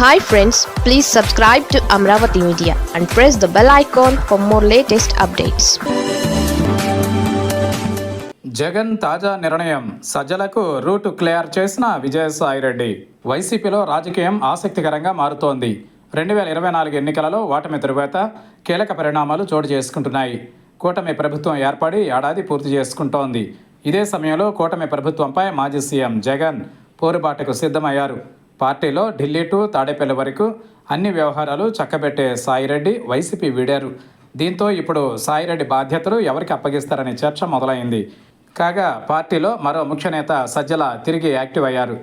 Hi friends please subscribe to Amaravati media and press the bell icon for more latest updates Jagan తాజా నిర్ణయం. సజ్జలకు route clear చేసిన విజయసాయిరెడ్డి. వైసీపీలో రాజకీయం ఆసక్తికరంగా మారుతోంది. రెండు వేల ఇరవై నాలుగు ఎన్నికలలో ఓటమి తరువాత కీలక పరిణామాలు చోటు చేసుకుంటున్నాయి. కూటమి ప్రభుత్వం ఏర్పడి ఏడాది పూర్తి చేసుకుంటోంది. ఇదే సమయంలో కూటమి ప్రభుత్వంపై మాజీ సీఎం జగన్ పోరుబాటకు సిద్ధమయ్యారు. పార్టీలో ఢిల్లీ టు తాడేపల్లి వరకు అన్ని వ్యవహారాలు చక్కబెట్టే సాయిరెడ్డి వైసీపీ వీడారు. దీంతో ఇప్పుడు సాయిరెడ్డి బాధ్యతలు ఎవరికి అప్పగిస్తారనే చర్చ మొదలైంది. కాగా పార్టీలో మరో ముఖ్య నేత సజ్జల తిరిగి యాక్టివ్ అయ్యారు.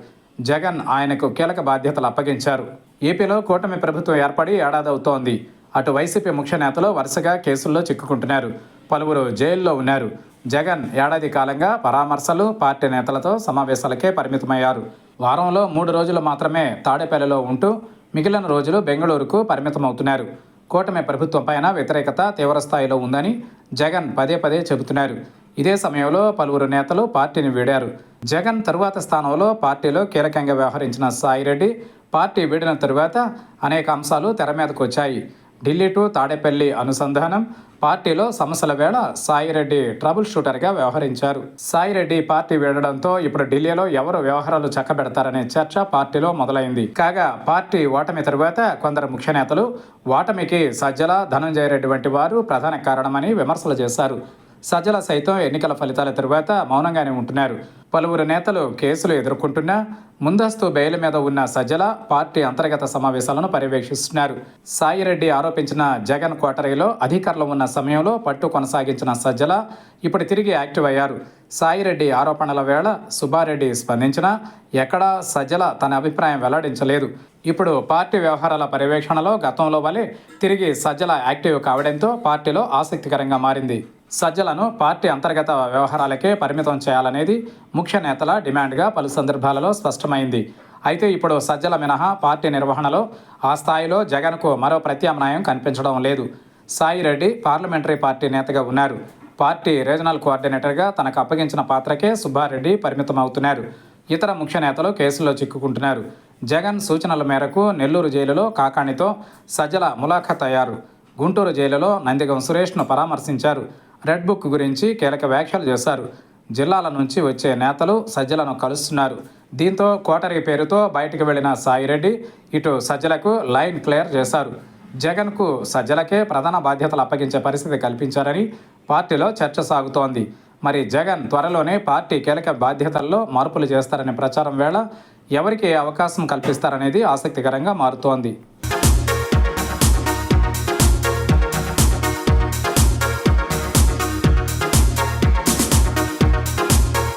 జగన్ ఆయనకు కీలక బాధ్యతలు అప్పగించారు. ఏపీలో కూటమి ప్రభుత్వం ఏర్పడి ఏడాది అవుతోంది అటు వైసీపీ ముఖ్య నేతలు వరుసగా కేసుల్లో చిక్కుకుంటున్నారు. పలువురు జైల్లో ఉన్నారు. జగన్ ఏడాది కాలంగా పరామర్శలు పార్టీ నేతలతో సమావేశాలకే పరిమితమయ్యారు. వారంలో మూడు రోజులు మాత్రమే తాడేపల్లిలో ఉంటూ మిగిలిన రోజులు బెంగళూరుకు పరిమితమవుతున్నారు. కూటమి ప్రభుత్వం పైన వ్యతిరేకత తీవ్రస్థాయిలో ఉందని జగన్ పదే పదే చెబుతున్నారు. ఇదే సమయంలో పలువురు నేతలు పార్టీని వీడారు. జగన్ తరువాత స్థానంలో పార్టీలో కీలకంగా వ్యవహరించిన సాయిరెడ్డి పార్టీ వీడిన తరువాత అనేక అంశాలు తెర మీదకు వచ్చాయి. ఢిల్లీ టు తాడేపల్లి అనుసంధానం పార్టీలో సమస్యల వేళ సాయిరెడ్డి ట్రబుల్ షూటర్గా వ్యవహరించారు. సాయిరెడ్డి పార్టీ వీడడంతో ఇప్పుడు ఢిల్లీలో ఎవరు వ్యవహారాలు చక్కబెడతారనే చర్చ పార్టీలో మొదలైంది. కాగా పార్టీ ఓటమి తరువాత కొందరు ముఖ్య నేతలు ఓటమికి సజ్జల ధనంజయ రెడ్డి వంటి వారు ప్రధాన కారణమని విమర్శలు చేశారు. సజ్జల సైతం ఎన్నికల ఫలితాల తరువాత మౌనంగానే ఉంటున్నారు. పలువురు నేతలు కేసులు ఎదుర్కొంటున్నా ముందస్తు బెయిల్ మీద ఉన్న సజ్జల పార్టీ అంతర్గత సమావేశాలను పర్యవేక్షిస్తున్నారు. సాయిరెడ్డి ఆరోపించిన జగన్ కోటరీలో అధికారులు ఉన్న సమయంలో పట్టు కొనసాగించిన సజ్జల ఇప్పుడు తిరిగి యాక్టివ్ అయ్యారు. సాయిరెడ్డి ఆరోపణల వేళ సుబ్బారెడ్డి స్పందించినా ఎక్కడా సజ్జల తన అభిప్రాయం వెల్లడించలేదు. ఇప్పుడు పార్టీ వ్యవహారాల పర్యవేక్షణలో గతంలో వలె తిరిగి సజ్జల యాక్టివ్ కావడంతో పార్టీలో ఆసక్తికరంగా మారింది. సజ్జలను పార్టీ అంతర్గత వ్యవహారాలకే పరిమితం చేయాలనేది ముఖ్య నేతల డిమాండ్గా పలు సందర్భాలలో స్పష్టమైంది. అయితే ఇప్పుడు సజ్జల మినహా పార్టీ నిర్వహణలో ఆ స్థాయిలో జగన్కు మరో ప్రత్యామ్నాయం కనిపించడం లేదు. సాయిరెడ్డి పార్లమెంటరీ పార్టీ నేతగా ఉన్నారు. పార్టీ రీజనల్ కోఆర్డినేటర్గా తనకు అప్పగించిన పాత్రకే సుబ్బారెడ్డి పరిమితమవుతున్నారు. ఇతర ముఖ్య నేతలు కేసుల్లో చిక్కుకుంటున్నారు. జగన్ సూచనల మేరకు నెల్లూరు జైలులో కాకాణితో సజ్జల ములాఖత్ అయ్యారు గుంటూరు జైలులో నందిగం సురేష్ను పరామర్శించారు. రెడ్ బుక్ గురించి కీలక వ్యాఖ్యలు చేశారు. జిల్లాల నుంచి వచ్చే నేతలు సజ్జలను కలుస్తున్నారు. దీంతో కోటరీ పేరుతో బయటకు వెళ్ళిన సాయిరెడ్డి ఇటు సజ్జలకు లైన్ క్లియర్ చేశారు. జగన్కు సజ్జలకే ప్రధాన బాధ్యతలు అప్పగించే పరిస్థితి కల్పించారని పార్టీలో చర్చ సాగుతోంది. మరి జగన్ త్వరలోనే పార్టీ కీలక బాధ్యతల్లో మార్పులు చేస్తారనే ప్రచారం వేళ ఎవరికి అవకాశం కల్పిస్తారనేది ఆసక్తికరంగా మారుతోంది.